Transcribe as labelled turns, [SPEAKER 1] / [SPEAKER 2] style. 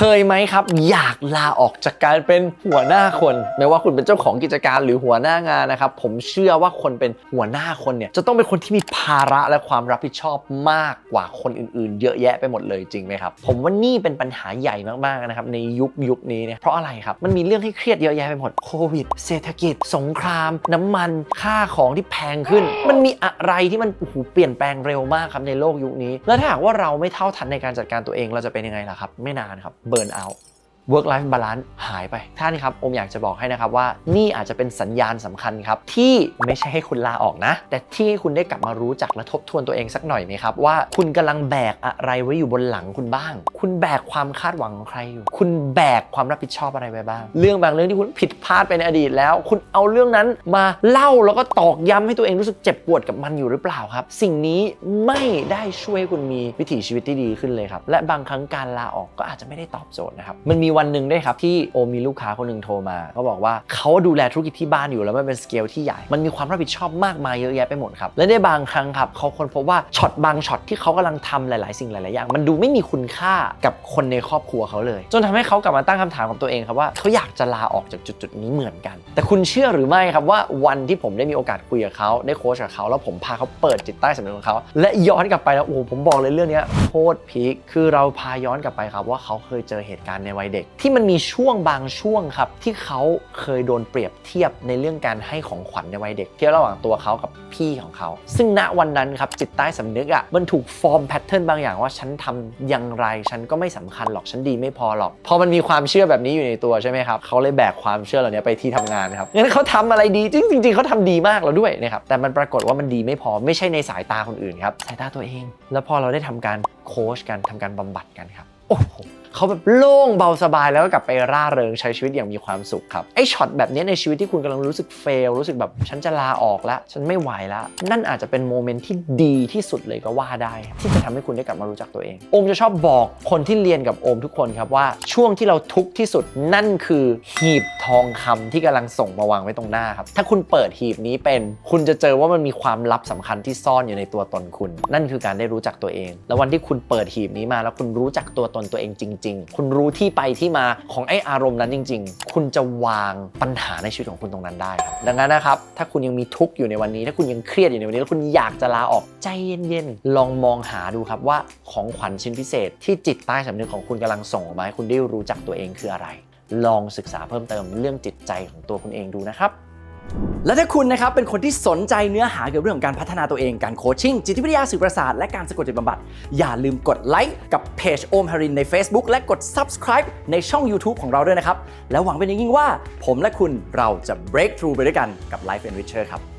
[SPEAKER 1] เคยไหมครับ อยากลาออกจากการเป็นหัวหน้าคนไม่ว่าคุณเป็นเจ้าของกิจการหรือหัวหน้างานนะครับ ผมเชื่อว่าคนเป็นหัวหน้าคนเนี่ยจะต้องเป็นคนที่มีภาระและความรับผิดชอบมากกว่าคนอื่นๆ เยอะแยะไปหมดเลยจริงไหมครับ ผมว่านี่เป็นปัญหาใหญ่มากๆนะครับในยุคยุคนี้เนี่ยเพราะอะไรครับ มันมีเรื่องให้เครียดเยอะแยะไปหมดโควิด เศรษฐกิจ สงคราม น้ำมันค่าของที่แพงขึ้น มันมีอะไรที่มันโอ้โหเปลี่ยนแปลงเร็วมากครับในโลกยุคนี้ แล้วถ้าหากว่าเราไม่เท่าทันในการจัดการตัวเองเราจะเป็นยังไงล่ะครับ ไม่นานครับเบิร์นเอา work life balance หายไป ท่านครับ อมอยากจะบอกให้นะครับว่านี่อาจจะเป็นสัญญาณสำคัญครับ ที่ไม่ใช่ให้คุณลาออกนะ แต่ที่ให้คุณได้กลับมารู้จักและทบทวนตัวเองสักหน่อยไหมครับ ว่าคุณกำลังแบกอะไรไว้อยู่บนหลังคุณบ้าง คุณแบกความคาดหวังของใครอยู่ คุณแบกความรับผิดชอบอะไรไว้บ้าง เรื่องบางเรื่องที่คุณผิดพลาดไปในอดีตแล้ว คุณเอาเรื่องนั้นมาเล่าแล้วก็ตอกย้ำให้ตัวเองรู้สึกเจ็บปวดกับมันอยู่หรือเปล่าครับ สิ่งนี้ไม่ได้ช่วยให้คุณมีวิถีชีวิตที่ดีขึ้นเลยครับ และบางครั้งการลาออกก็อาจจะไม่ได้ตอบโจทย์นะครับ มันมีวันหนึ่งได้ครับที่โอมีลูกค้าคนหนึ่งโทรมาเขาบอกว่าเขาดูแลธุรกิจที่บ้านอยู่แล้วมันเป็นสเกลที่ใหญ่มันมีความรับผิดชอบมากมายเยอะแยะไปหมดครับและในบางครั้งครับเขาค้นพบว่าช็อตบางช็อตที่เขากำลังทำหลาย ๆ สิ่งหลาย ๆ อย่าง มันดูไม่มีคุณค่ากับคนในครอบครัวเขาเลย จนทำให้เขากลับมาตั้งคำถามกับตัวเองครับว่าเขาอยากจะลาออกจากจุด ๆ นี้เหมือนกัน แต่คุณเชื่อหรือไม่ครับว่าวันที่ผมได้มีโอกาสคุยกับเขาได้โค้ชกับเขาแล้วผมพาเขาเปิดจิตใต้สำนึกของเขาและย้อนกลับไปแล้วโอ้ผมบอกเลยเรื่องนี้โคตรพีคคือเราพาย้อนกลับไปครับว่าเขาเคยเจอเหตุการณ์ในวัยเด็กที่มันมีช่วงบางช่วงครับ ที่เขาเคยโดนเปรียบเทียบในเรื่องการให้ของขวัญในวัยเด็กเทียบระหว่างตัวเขากับพี่ของเขา ซึ่งณวันนั้นครับจิตใต้สำนึกอะมันถูกฟอร์มแพทเทิร์นบางอย่างว่าฉันทำอย่างไร ฉันก็ไม่สำคัญหรอกฉันดีไม่พอหรอกพอมันมีความเชื่อแบบนี้อยู่ในตัวใช่ไหมครับเขาเลยแบกความเชื่อเหล่านี้ไปที่ทำงานครับงั้นเขาทำอะไรดีจริงจริงเขาทำดีมากแล้วด้วยนะครับแต่มันปรากฏว่ามันดีไม่พอไม่ใช่ในสายตาคนอื่นครับสายตาตัวเอง แล้วพอเราได้ทำการโค้ชกันทำการบำบัดกันครับโอ้โห เขาแบบโล่งเบาสบายแล้วก็กลับไปร่าเริงใช้ชีวิตอย่างมีความสุขครับไอ้ช็อตแบบนี้ในชีวิตที่คุณกำลังรู้สึกเฟลรู้สึกแบบฉันจะลาออกแล้วฉันไม่ไหวแล้ว นั่นอาจจะเป็นโมเมนต์ที่ดีที่สุดเลยก็ว่าได้ ที่จะทำให้คุณได้กลับมารู้จักตัวเอง โอมจะชอบบอกคนที่เรียนกับโอมทุกคนครับว่าช่วงที่เราทุกข์ที่สุดนั่นคือหีบทองคำที่กำลังส่งมาวางไว้ตรงหน้าครับถ้าคุณเปิดหีบนี้เป็น คุณจะเจอว่ามันมีความลับสำคัญที่ซ่อนอยู่ในตัวตนคุณ นั่นคือการได้รู้จักตัวเอง แล้ววันที่คุณเปิดหีบนี้มาแล้วคุณรู้จักตัวตนตัวเองจริงๆ คุณรู้ที่ไปที่มาของไอ้อารมณ์นั้นจริง ๆ คุณจะวางปัญหาในชีวิตของคุณตรงนั้นได้ครับดังนั้นนะครับถ้าคุณยังมีทุกข์อยู่ในวันนี้ ถ้าคุณยังเครียดอยู่ในวันนี้แล้วคุณอยากจะลาออกใจเย็นๆลองมองหาดูครับว่าของขวัญชิ้นพิเศษ ที่จิตใต้สำนึกของคุณกำลังส่งออกมาให้คุณได้รู้จักตัวเองคืออะไร ลองศึกษาเพิ่มเติมเรื่องจิตใจของตัวคุณเองดูนะครับ
[SPEAKER 2] และถ้าคุณนะครับเป็นคนที่สนใจเนื้อหาเกี่ยวกับเรื่องของการพัฒนาตัวเอง การโคชชิ่ง จิตวิทยาสื่อประสาท และการสะกดจิตบำบัด อย่าลืมกดไลค์กับเพจโอมฮารินใน Facebook และกด Subscribe ในช่อง YouTube ของเราด้วยนะครับ แล้วหวังเป็นอย่างยิ่งว่า ผมและคุณเราจะ break through ไปด้วยกันกับ Life Enricher ครับ